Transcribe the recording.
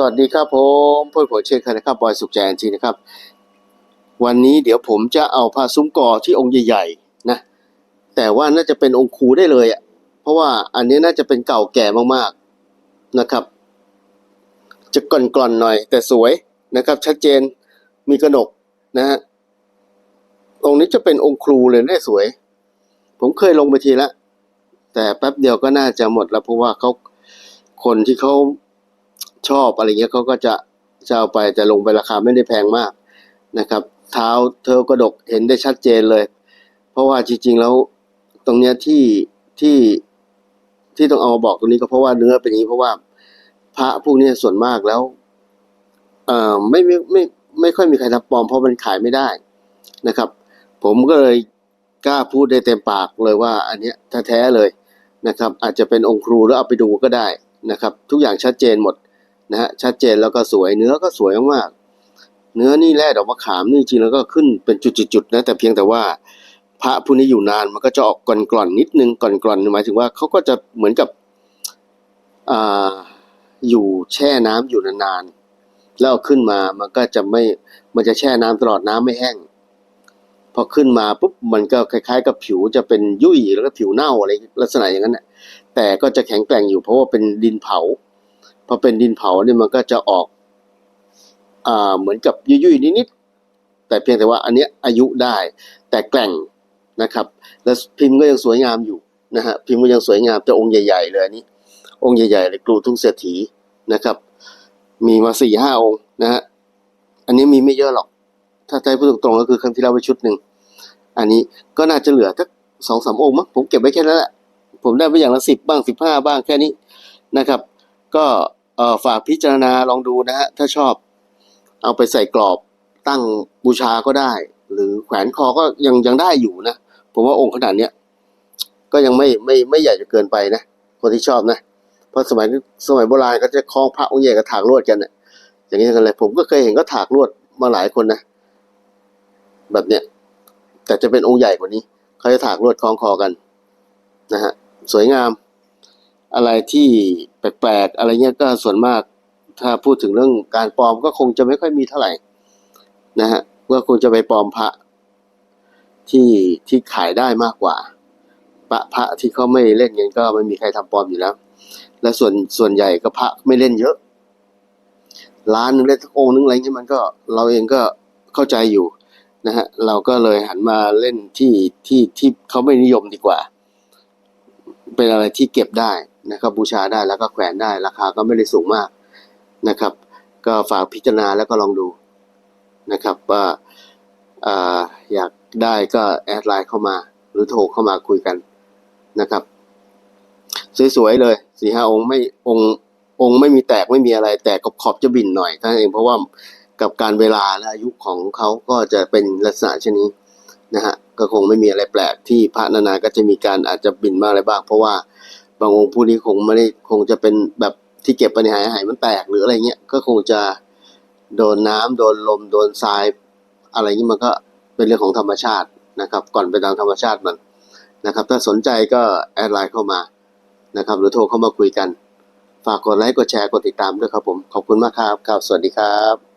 สวัสดีครับผมพูดผลเช่นเคยนะครับบอยสุขใจอันจีนะครับ วันนี้เดี๋ยวผมจะเอาพระซุ้มกอที่องค์ใหญ่ๆนะแต่ว่าน่าจะเป็นองค์ครูได้เลยอะเพราะว่าอันนี้น่าจะเป็นเก่าแก่มากๆนะครับ จะกร่อนๆหน่อย แต่สวยนะครับ ชัดเจนมีกระหนกนะฮะองค์นี้จะเป็นองค์ครูเลยได้สวย ผมเคยลงไปทีละแต่แป๊บเดียวก็น่าจะหมดแล้วเพราะว่าเขาคนที่เขา ชอบอะไรเงี้ยเขาก็จะจะเอาไปแต่ลงไปราคาไม่ได้แพงมากนะครับ เท้าเธอกระดกเห็นได้ชัดเจนเลย เพราะว่าจริงๆแล้วตรงเนี้ยที่ที่ที่ต้องเอามาบอกตรงนี้ก็เพราะว่าเนื้อเป็นอย่างนี้เพราะว่าพระพวกนี้ส่วนมากแล้วเอ่อไม่ไม่ไม่ไม่ค่อยมีใครทำปลอมเพราะมันขายไม่ได้นะครับ ผมก็เลยกล้าพูดได้เต็มปากเลยว่า อันเนี้ยแท้ๆเลยนะครับ อาจจะเป็นองค์ครูหรือเอาไปดูก็ได้นะครับ ทุกอย่างชัดเจนหมด นะฮะชัดเจนแล้วก็สวยเนื้อก็สวยมากๆเนื้อนี่แร่ดอกมะขามนี่จริงแล้วก็ขึ้นเป็นจุดๆนะแต่เพียงแต่ว่าพระผู้นี้อยู่นานมันก็จะออกกร่อนๆนิดนึงกร่อนๆหมายถึงว่าเขาก็จะเหมือนกับอ่าอยู่แช่น้ำอยู่นานๆแล้วขึ้นมามันก็จะไม่มันจะแช่น้ำตลอดน้ำไม่แห้งพอขึ้นมาปุ๊บมันก็คล้าย ๆ กับผิวจะเป็นยุ่ยแล้วก็ผิวเน่าอะไรลักษณะอย่างนั้นแหละแต่ก็จะแข็งแกร่งอยู่เพราะว่าเป็นดินเผา พอเป็นดินเผาเนี่ยมันก็จะออกอ่าเหมือนกับยุ่ยๆนิดๆแต่เพียงแต่ว่าอันเนี้ยอายุได้ แต่แกร่งนะครับ แล้วพิมพ์ก็ยังสวยงามอยู่นะฮะพิมพ์ก็ยังสวยงามแต่องค์ใหญ่ ๆ เลยอันนี้องค์ใหญ่ๆเลยกรูทุ่งเศรษฐีนะครับ มีมาสี่ห้าองค์นะฮะอันนี้มีไม่เยอะหรอก ถ้าใจพูดตรงๆก็คือครั้งที่แล้วไปชุดหนึ่งอันนี้ก็น่าจะเหลือสักสองสามองค์มั้งผมเก็บไว้แค่นั้นแหละผมได้ไปอย่างละสิบบ้างสิบห้าบ้างแค่นี้นะครับ ก็ เอ่อฝากพิจารณาลองดูนะฮะถ้าชอบเอาไปใส่กรอบตั้งบูชาก็ได้ หรือแขวนคอก็ยังยังได้อยู่นะ ผมว่าองค์ขนาดเนี้ยก็ยังไม่ไม่ไม่ใหญ่จนเกินไปนะ คนที่ชอบนะ เพราะสมัยสมัยโบราณก็จะคล้องพระองค์ใหญ่กับถากลวดกันเนะอย่างนี้กันเลยผมก็เคยเห็นก็ถากลวดมาหลายคนนะแบบเนี้ยแต่จะเป็นองค์ใหญ่กว่านี้เขาจะถากลวดคล้องคอกันนะฮะสวยงาม อะไรที่แปลกๆ อะไรเงี้ยก็ส่วนมากถ้าพูดถึงเรื่องการปลอมก็คงจะไม่ค่อยมีเท่าไหร่นะฮะก็คงจะไปปลอมพระที่ที่ขายได้มากกว่าพระพระที่เขาไม่เล่นกันก็ไม่มีใครทำปลอมอยู่แล้ว และส่วนส่วนใหญ่ก็พระไม่เล่นเยอะล้านนึงเล่นสักองค์นึงอะไรเงี้ยมันก็เราเองก็เข้าใจอยู่นะฮะเราก็เลยหันมาเล่นที่ที่ที่เขาไม่นิยมดีกว่า เป็นอะไรที่เก็บได้ นะครับบูชาได้แล้วก็แขวนได้ราคาก็ไม่ได้สูงมากนะครับ ก็ฝากพิจารณาแล้วก็ลองดูนะครับว่าอยากได้ก็แอดไลน์เข้ามา หรือโทรเข้ามาคุยกันนะครับสวยๆเลยสี่ห้าองค์ไม่องค์องค์ไม่มีแตกไม่มีอะไร แต่ขอบขอบจะบิ่นหน่อยท่านเองเพราะว่ากับการเวลาและอายุของเขาก็จะเป็นลักษณะเช่นนี้นะฮะก็คงไม่มีอะไรแปลกที่พระนานาก็จะมีการอาจจะบิ่นมากอะไรบ้าง เพราะว่า บางองค์ผู้นี้คงไม่ได้คงจะเป็นแบบที่เก็บไปในหายหายมันแตกหรืออะไรเงี้ย ก็คงจะโดนน้ำโดนลมโดนทราย อะไรนี้มันก็เป็นเรื่องของธรรมชาตินะครับ ก่อนไปตามธรรมชาติมันนะครับ ถ้าสนใจก็แอดไลน์เข้ามานะครับ หรือโทรเข้ามาคุยกัน ฝากกดไลค์กดแชร์กดติดตามด้วยครับผม ขอบคุณมากครับครับ สวัสดีครับ